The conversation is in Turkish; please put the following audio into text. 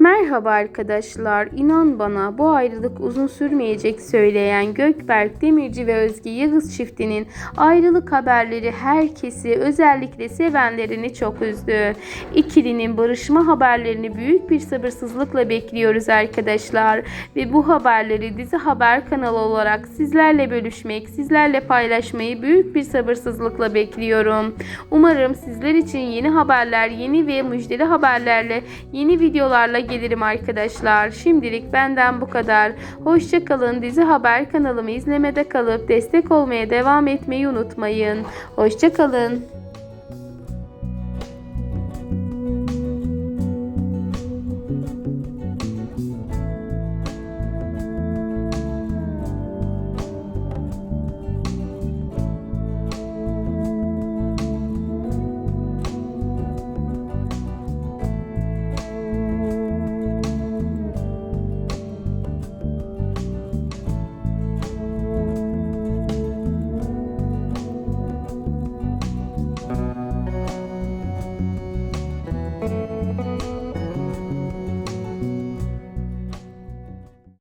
Merhaba arkadaşlar. İnan bana bu ayrılık uzun sürmeyecek söyleyen Gökberk Demirci ve Özge Yağız çiftinin ayrılık haberleri herkesi özellikle sevenlerini çok üzdü. İkilinin barışma haberlerini büyük bir sabırsızlıkla bekliyoruz arkadaşlar. Ve bu haberleri dizi haber kanalı olarak sizlerle bölüşmek, sizlerle paylaşmayı büyük bir sabırsızlıkla bekliyorum. Umarım sizler için yeni haberler, yeni ve müjdeli haberlerle, yeni videolarla gelirim arkadaşlar. Şimdilik benden bu kadar. Hoşçakalın. Dizi haber kanalımı izlemede kalıp destek olmaya devam etmeyi unutmayın. Hoşçakalın.